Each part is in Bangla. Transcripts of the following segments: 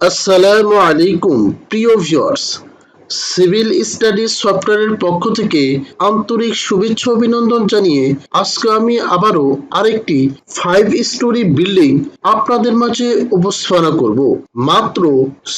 আসসালামু আলাইকুম, প্রিয় ভিউয়ার্স সিভিল স্টাডিজ সফটওয়্যারের পক্ষ থেকে আন্তরিক শুভেচ্ছা অভিনন্দন জানিয়ে আজকে আমি আবারও আরেকটি ফাইভ স্টোরি বিল্ডিং আপনাদের মাঝে উপস্থাপনা করব। মাত্র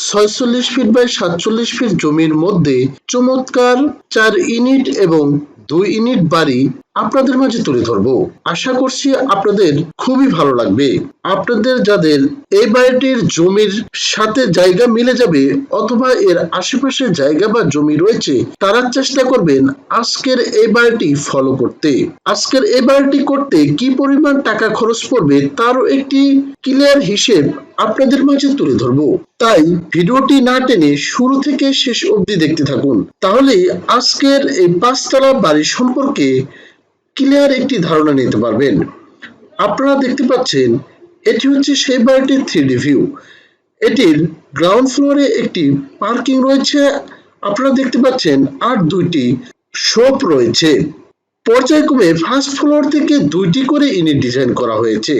ছয়চল্লিশ ফিট বাই সাতচল্লিশ ফিট জমির মধ্যে চমৎকার চার ইউনিট এবং দুই ইউনিট বাড়ি আপনাদের মাঝে তুলে ধরবো। আশা করছি আপনাদের খুবই ভালো লাগবে। আপনাদের যাদের এই বাড়িটির জমির সাথে জায়গা মিলে যাবে অথবা এর আশেপাশে জায়গা বা জমি রয়েছে, তারা চেষ্টা করবেন আজকের এই বাড়িটি ফলো করতে। আজকের এই বাড়িটি করতে কি পরিমাণ টাকা খরচ পড়বে তারও একটি ক্লিয়ার হিসেব আপনাদের মাঝে তুলে ধরবো। তাই ভিডিওটি না টেনে শুরু থেকে শেষ অবধি দেখতে থাকুন। তাহলে আজকের এই পাঁচতলা বাড়ি সম্পর্কে ক্লিয়ার একটি ধারণা নিতে পারবেন। আপনারা দেখতে পাচ্ছেন, এটি হচ্ছে সেই বাড়িটির থ্রি ভিউ এটির গ্রাউন্ড ফ্লোরে একটি পার্কিং রয়েছে। আপনারা দেখতে পাচ্ছেন আর দুইটি শপ রয়েছে। পর্যায়ক্রমে ফার্স্ট ফ্লোর থেকে দুইটি করে ইউনিট ডিজাইন করা হয়েছে।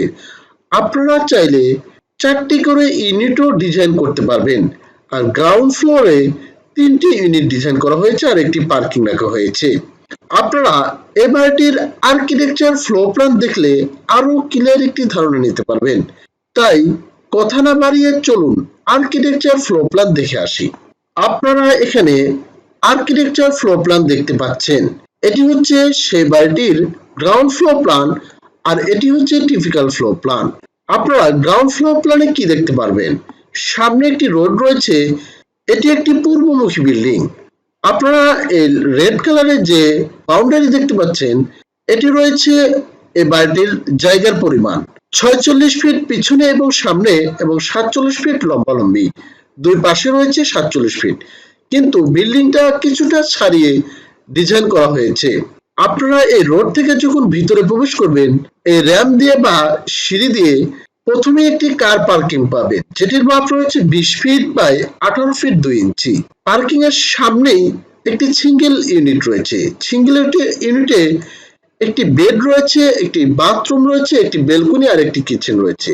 আপনারা চাইলে চারটি করে ইউনিটও ডিজাইন করতে পারবেন। আর গ্রাউন্ড ফ্লোরে তিনটি ইউনিট ডিজাইন করা হয়েছে আর একটি পার্কিং রাখা হয়েছে। আপনারা এ বাড়িটির আর্কিটেকচার ফ্লো প্ল্যান দেখলে আরও ক্লিয়ার একটি ধারণা নিতে পারবেন। তাই কথা না বাড়িয়ে চলুন আর্কিটেকচার ফ্লো প্ল্যান দেখে আসি। আপনারা এখানে আর্কিটেকচার ফ্লো প্ল্যান দেখতে পাচ্ছেন। এটি হচ্ছে সেই বাড়িটির গ্রাউন্ড ফ্লো প্ল্যান আর এটি হচ্ছে টিপিক্যাল ফ্লো প্ল্যান আপনারা গ্রাউন্ড ফ্লো প্ল্যানে কি দেখতে পারবেন? সামনে একটি রোড রয়েছে, এটি একটি পূর্বমুখী বিল্ডিং আপনারা এই রেড কালারের যে বাউন্ডারি দেখতে পাচ্ছেন, এটি রয়েছে এই বাড়িটির জায়গার পরিমাণ। ছয়চল্লিশ ফিট পিছনে এবং সামনে এবং সাতচল্লিশ ফিট লম্বালম্বি। দুই পাশে রয়েছে সাতচল্লিশ ফিট কিন্তু বিল্ডিংটা কিছুটা ছাড়িয়ে ডিজাইন করা হয়েছে। আপনারা এই রোড থেকে যখন ভিতরে প্রবেশ করবেন, এই র্যাম্প দিয়ে বা সিঁড়ি দিয়ে প্রথমে একটি কার পার্কিং পাবেন যেটির মাপ রয়েছে বিশ ফিট বাই আঠারো ফিট দুই ইঞ্চি। পার্কিং এর সামনেই একটি সিঙ্গেল ইউনিট রয়েছে। সিঙ্গেল ইউনিটে একটি বেড রয়েছে, একটি বাথরুম রয়েছে, একটি বেলকনি আর একটি কিচেন রয়েছে।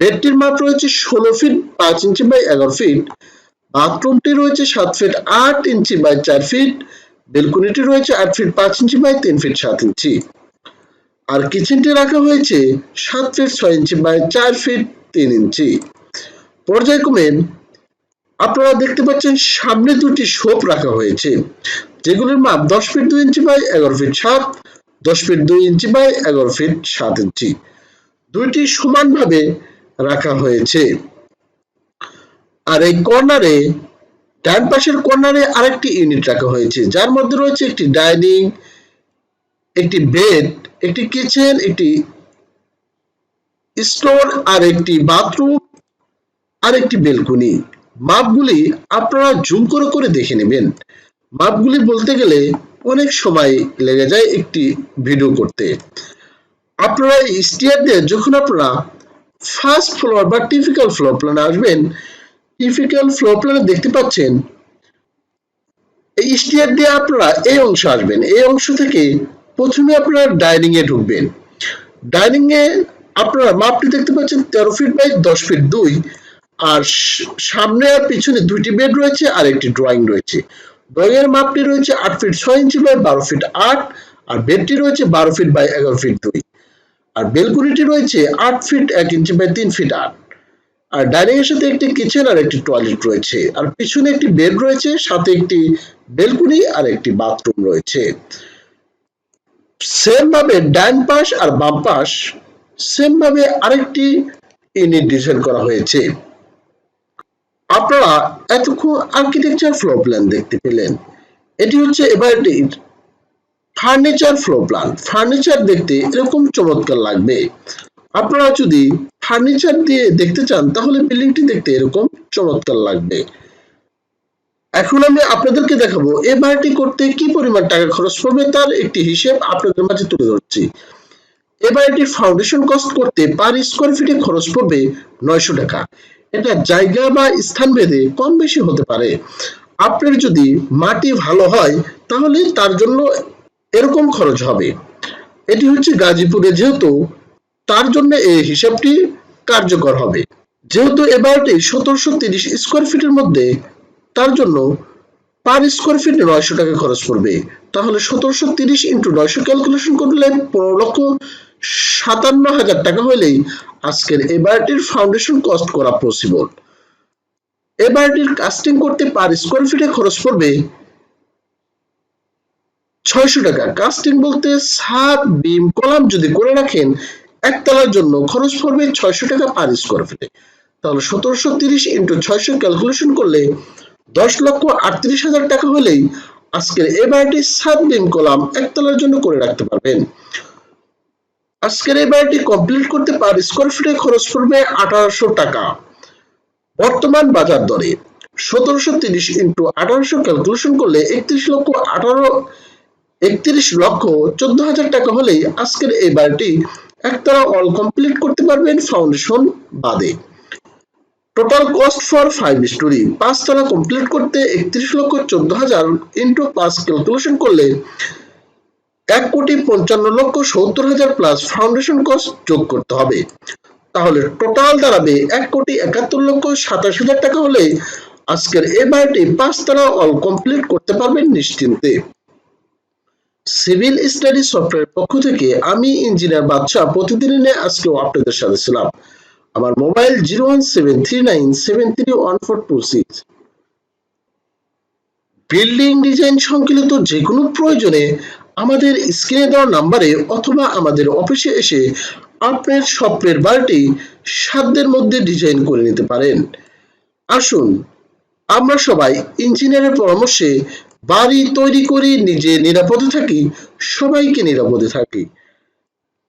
বেডটির মাপ রয়েছে ষোলো ফিট পাঁচ ইঞ্চি বাই এগারো ফিট বাথরুমটি রয়েছে সাত ফিট আট ইঞ্চি বাই চার ফিট বেলকনিটি রয়েছে আট ফিট পাঁচ ইঞ্চি বাই তিন ফিট সাত ইঞ্চি। আর কিচেনটি রাখা হয়েছে সাত ফিট ছয় ইঞ্চি বাই চার ফিট তিন ইঞ্চি পর্যায়ক্রমে আপনারা দেখতে পাচ্ছেন সামনে দুটি শোপ রাখা হয়েছে, যেগুলোর মাপ দশ ফিট দুই ইঞ্চি বাই এগারো ফিট সাত, দশ ফিট দুই ইঞ্চি বাই এগারো ফিট সাত ইঞ্চি দুইটি সমানভাবে রাখা হয়েছে। আর এই কর্নারে, ডান পাশের কর্নারে আরেকটি ইউনিট রাখা হয়েছে, যার মধ্যে রয়েছে একটি ডাইনিং একটি বেড, একটি কিচেন, একটি স্টোর, আর একটি বাথরুম, আর একটি বেলকনি। মাপগুলি আপনারা জুম করে করে দেখে নেবেন। মাপগুলি বলতে গেলে অনেক সময় লেগে যায় একটি ভিডিও করতে। আপনারা স্টিয়ার দিয়ে যখন আপনারা ফার্স্ট ফ্লোর বা টিপিক্যাল ফ্লোর প্ল্যানে আসবেন টিপিক্যাল ফ্লোর প্ল্যানে দেখতে পাচ্ছেন, এই স্টিয়ার দিয়ে আপনারা এই অংশে আসবেন। এই অংশ থেকে প্রথমে আপনারা ডাইনিং এ ঢুকবেন। ডাইনিং এ আপনারা মাপটি দেখতে পাচ্ছেন, তেরো ফিট বাই দশ ফিট দুই। আর সামনে আর পিছনে দুইটি বেড রয়েছে, আর একটি ড্রয়িং রয়েছে। ড্রয়িং এর মাপটি রয়েছে আট ফিট ছয় ইঞ্চি বাই বারো ফিট আট, আর বেডটি রয়েছে বারো ফিট বাই এগারো ফিট দুই। আর বেলকুনিটি রয়েছে আট ফিট এক ইঞ্চি বাই তিন ফিট আট। আর ডাইনিং এর সাথে একটি কিচেন আর একটি টয়লেট রয়েছে। আর পিছনে একটি বেড রয়েছে, সাথে একটি বেলকুনি আর একটি বাথরুম রয়েছে। সেম ভাবে ডান পাশ আর বাম পাশ সেম ভাবে আরেকটি ডিজাইন করা হয়েছে। আপনারা এতক্ষণ আর্কিটেকচার ফ্লো প্ল্যান দেখতে পেলেন। এটি হচ্ছে এবারটির ফার্নিচার ফ্লো প্ল্যান ফার্নিচার দেখতে এরকম চমৎকার লাগবে। আপনারা যদি ফার্নিচার দিয়ে দেখতে চান, তাহলে বিল্ডিংটি দেখতে এরকম চমৎকার লাগবে। এখন আমি আপনাদেরকে দেখাবো বাড়িটি করতে কি পরিমাণ টাকা খরচ পড়বে তার একটি হিসেব আপনাদের মাঝে তুলে ধরছি। বাড়িটির ফাউন্ডেশন কস্ট করতে পার স্কোয়ার ফিটে খরচ পড়বে নয়শো টাকা। এটা জায়গা বা স্থান ভেদে কম বেশি হতে পারে। আপনার যদি মাটি ভালো হয়, তাহলে তার জন্য এরকম খরচ হবে। এটি হচ্ছে গাজীপুরে যেহেতু তার জন্য এই হিসাবটি কার্যকর হবে। যেহেতু এবারটি সতেরোশো তিরিশ স্কোয়ার ফিটের মধ্যে তার জন্য পার স্কোয়ার ফিট নয়শো টাকা খরচ পড়বে। তাহলে সতেরোশো তিরিশ ইন্টু নয়শো ক্যালকুলেশন করলে পনেরো লক্ষ সাতান্ন হাজার টাকা হলেই আজকের এ বাড়িটির ফাউন্ডেশন কস্ট করা পসিবল এ বাড়িটির কাস্টিং করতে পার স্কোয়ার ফিটে খরচ পড়বে ছয়শো টাকা। কাস্টিং বলতে সাত বিম, কলাম যদি করে রাখেন, একতলার জন্য খরচ পড়বে ছয়শো টাকা পার স্কোয়ার ফিটে তাহলে সতেরোশো তিরিশ ইন্টু ছয়শো ক্যালকুলেশন করলে দশ লক্ষ আটত্রিশ হাজার টাকা হলেই আজকের এই বাড়িটি সাত বিম কলাম একতলার জন্য করে রাখতে পারবেন। আজকের এই বাড়িটি কমপ্লিট করতে পার স্কোয়ার ফিটে খরচ পড়বে আঠারোশো টাকা। বর্তমান বাজার দরে সতেরোশো তিরিশ ইন্টু আঠারোশো ক্যালকুলেশন করলে একত্রিশ লক্ষ আঠারো, একত্রিশ লক্ষ চোদ্দ হাজার টাকা হলেই আজকের এই বাড়িটি একতলা অল কমপ্লিট করতে পারবেন ফাউন্ডেশন বাদে। Total cost for five storey পাঁচতলা কমপ্লিট করতে একত্রিশ লক্ষ চোদ্দ হাজার ইন্টু পাঁচ ক্যালকুলেশন করলে এক কোটি পঞ্চান্ন লক্ষ সত্তর হাজার প্লাস ফাউন্ডেশন কস্ট যোগ করতে হবে। তাহলে টোটাল দাঁড়াবে এক কোটি একাত্তর লক্ষ সাতাশ হাজার টাকা হলে আজকের এ বাড়িটি পাঁচতলা অল কমপ্লিট করতে পারবেন নিশ্চিন্তে। সিভিল স্টাডি সফটওয়্যার পক্ষ থেকে আমি ইঞ্জিনিয়ার বাদশাহ প্রতিদিনের ন্যায় আজকেও আপনাদের সাথে ছিলাম। আমার mobile zero one seven three nine seven three one four two six. Building design সংকলিত যে কোনো প্রয়োজনে আমাদের স্ক্রিনে দেওয়া নাম্বারে অথবা আমাদের অফিসে এসে আপনার স্বপ্নের বাড়িটি সাধ্যের মধ্যে ডিজাইন করে নিতে পারেন। আসুন, আমরা সবাই ইঞ্জিনিয়ারের পরামর্শে বাড়ি তৈরি করে নিজে নিরাপদে থাকি, সবাইকে নিরাপদে থাকি।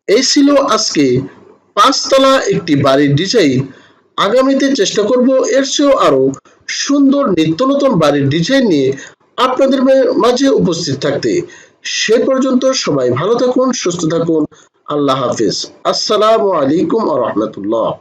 এই ছিল আজকে পাঁচতলা একটি বাড়ির ডিজাইন আগামীতে চেষ্টা করব এর চেয়েও আরও সুন্দর নিত্য নতুন বাড়ির ডিজাইন নিয়ে আপনাদের মাঝে উপস্থিত থাকতে। সে পর্যন্ত সবাই ভালো থাকুন, সুস্থ থাকুন। আল্লাহ হাফিজ। আসসালামু আলাইকুম আ রহমতুল্লাহ।